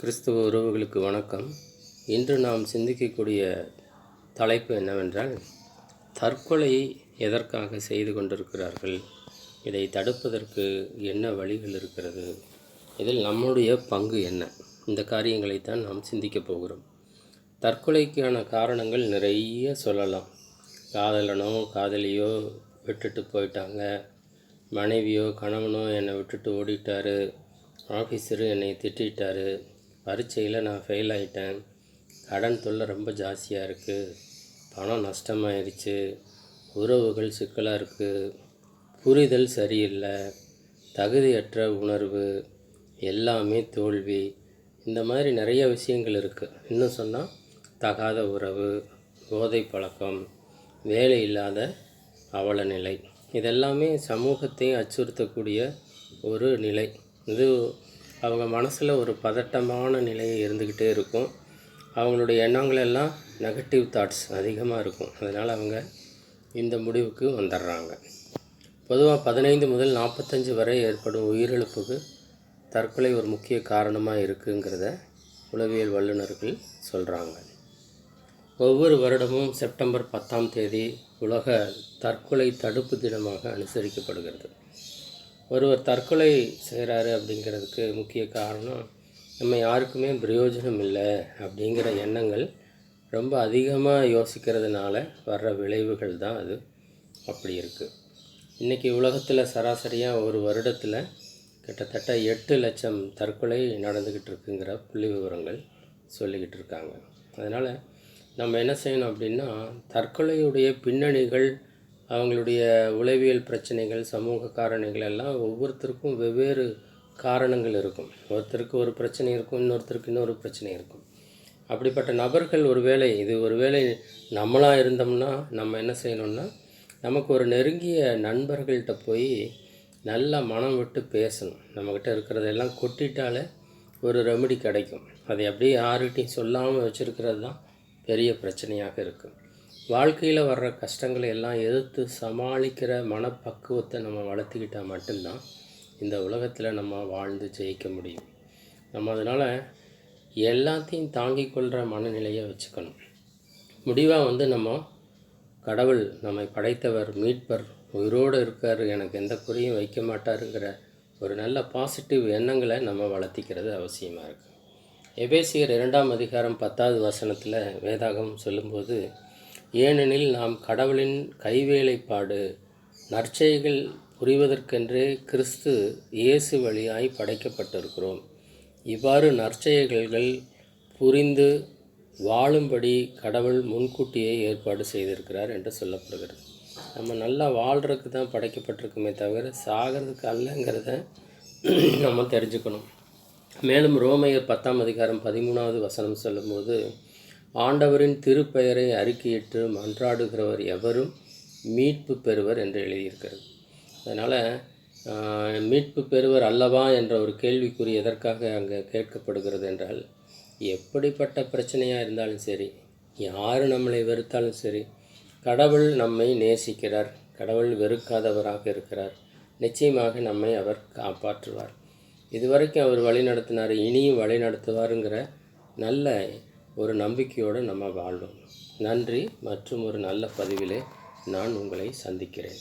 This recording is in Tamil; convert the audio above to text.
கிறிஸ்துவ உறவுகளுக்கு வணக்கம். இன்று நாம் சிந்திக்கக்கூடிய தலைப்பு என்னவென்றால் தற்கொலை எதற்காக செய்து கொண்டிருக்கிறார்கள்? இதை தடுப்பதற்கு என்ன வழிகள் இருக்கிறது? இதில் நம்முடைய பங்கு என்ன? இந்த காரியங்களைத்தான் நாம் சிந்திக்கப் போகிறோம். தற்கொலைக்கான காரணங்கள் நிறைய சொல்லலாம். காதலனோ காதலியோ விட்டுட்டு போயிட்டாங்க. மனைவியோ கணவனோ என்னை விட்டுட்டு ஓடிட்டாரு. ஆஃபீஸரு என்னை திட்டாரு பரீட்சையில் நான் ஃபெயில் ஆகிட்டேன் கடன் தொல்லை ரொம்ப ஜாஸ்தியாக இருக்குது பணம் நஷ்டமாயிருச்சு. உறவுகள் சிக்கலாக இருக்குது புரிதல் சரியில்லை. தகுதியற்ற உணர்வு. எல்லாமே தோல்வி. இந்த மாதிரி நிறைய விஷயங்கள் இருக்குது இன்னும் சொன்னால் தகாத உறவு போதை பழக்கம் வேலை இல்லாத அவல நிலை இதெல்லாமே சமூகத்தையும் அச்சுறுத்தக்கூடிய ஒரு நிலை. இது அவங்க மனசில் ஒரு பதட்டமான நிலை இருந்துக்கிட்டே இருக்கும். அவங்களுடைய எண்ணங்களெல்லாம் நெகட்டிவ் தாட்ஸ் அதிகமாக இருக்கும். அதனால் அவங்க இந்த முடிவுக்கு வந்துடுறாங்க. பொதுவாக பதினைந்து முதல் நாற்பத்தஞ்சு வரை ஏற்படும் உயிரிழப்புக்கு தற்கொலை ஒரு முக்கிய காரணமாக இருக்குங்கிறத உளவியல் வல்லுநர்கள் சொல்கிறாங்க ஒவ்வொரு வருடமும் செப்டம்பர் பத்தாம் தேதி உலக தற்கொலை தடுப்பு தினமாக அனுசரிக்கப்படுகிறது. ஒருவர் தற்கொலை செய்கிறாரு அப்படிங்கிறதுக்கு முக்கிய காரணம் நம்ம யாருக்குமே பிரயோஜனம் இல்லை அப்படிங்கிற எண்ணங்கள் ரொம்ப அதிகமாக யோசிக்கிறதுனால வர்ற விளைவுகள் தான் அது. அப்படி இருக்குது இன்றைக்கி உலகத்தில் சராசரியாக ஒரு வருடத்தில் கிட்டத்தட்ட எட்டு லட்சம் தற்கொலை நடந்துக்கிட்டு இருக்குங்கிற புள்ளி விவரங்கள் சொல்லிக்கிட்டு இருக்காங்க. அதனால் நம்ம என்ன செய்யணும் அப்படின்னா தற்கொலையுடைய பின்னணிகள் அவங்களுடைய உளவியல் பிரச்சனைகள் சமூக காரணிகள் எல்லாம் ஒவ்வொருத்தருக்கும் வெவ்வேறு காரணங்கள் இருக்கும். ஒருத்தருக்கு ஒரு பிரச்சனை இருக்கும் இன்னொருத்தருக்கு இன்னொரு பிரச்சனை இருக்கும். அப்படிப்பட்ட நபர்கள் ஒருவேளை இது ஒருவேளை நம்மளாக இருந்தோம்னா நம்ம என்ன செய்யணும்னா நமக்கு ஒரு நெருங்கிய நண்பர்கள்கிட்ட போய் நல்லா மனம் விட்டு பேசணும். நம்மக்கிட்ட இருக்கிறதெல்லாம் கொட்டிட்டாலே ஒரு ரெமெடி கிடைக்கும். அதை அப்படியே யாருகிட்டையும் சொல்லாமல் வச்சுருக்கிறது தான் பெரிய பிரச்சனையாக இருக்குது வாழ்க்கையில் வர்ற கஷ்டங்களை எல்லாம் எதிர்த்து சமாளிக்கிற மனப்பக்குவத்தை நம்ம வளர்த்துக்கிட்டால் மட்டும்தான் இந்த உலகத்தில் நம்ம வாழ்ந்து ஜெயிக்க முடியும். நம்ம அதனால் எல்லாத்தையும் தாங்கிக் கொள்கிற மனநிலையை வச்சுக்கணும். முடிவாக வந்து நம்ம கடவுள் நம்மை படைத்தவர் மீட்பர் உயிரோடு இருக்கார் எனக்கு எந்த குறையும் வைக்க மாட்டாருங்கிற ஒரு நல்ல பாசிட்டிவ் எண்ணங்களை நம்ம வளர்த்திக்கிறது அவசியமாக இருக்குது எபேசியர் இரண்டாம் அதிகாரம் பத்தாவது வசனத்தில் வேதாகம் சொல்லும்போது ஏனெனில் நாம் கடவுளின் கைவேலைப்பாடு நற்செய்கள் புரிவதற்கென்றே கிறிஸ்து இயேசு வழியாய் படைக்கப்பட்டிருக்கிறோம். இவ்வாறு நற்செயல்கள் புரிந்து வாழும்படி கடவுள் முன்கூட்டியே ஏற்பாடு செய்திருக்கிறார் என்று சொல்லப்படுகிறது. நம்ம நல்லா வாழ்கிறதுக்கு தான் படைக்கப்பட்டிருக்குமே தவிர சாகிறதுக்கு அல்லங்கிறத நம்ம தெரிஞ்சுக்கணும். மேலும் ரோமையர் பத்தாம் அதிகாரம் பதிமூணாவது வசனம் சொல்லும்போது ஆண்டவரின் திருப்பெயரை அறிக்கையிட்டு மன்றாடுகிறவர் எவரும் மீட்பு பெறுவர் என்று எழுதியிருக்கிறது. அதனால் மீட்பு பெறுவர் அல்லவா என்ற ஒரு கேள்விக்குறி எதற்காக அங்கே கேட்கப்படுகிறது என்றால் எப்படிப்பட்ட பிரச்சனையாக இருந்தாலும் சரி யார் நம்மளை வெறுத்தாலும் சரி கடவுள் நம்மை நேசிக்கிறார் கடவுள் வெறுக்காதவராக இருக்கிறார் நிச்சயமாக நம்மை அவர் காப்பாற்றுவார். இதுவரைக்கும் அவர் வழி நடத்தினார் இனியும் வழி நடத்துவாருங்கிற நல்ல ஒரு நம்பிக்கையோடு நம்ம வாழ்வோம் நன்றி. மற்றும் ஒரு நல்ல பதிவிலே நான் உங்களை சந்திக்கிறேன்.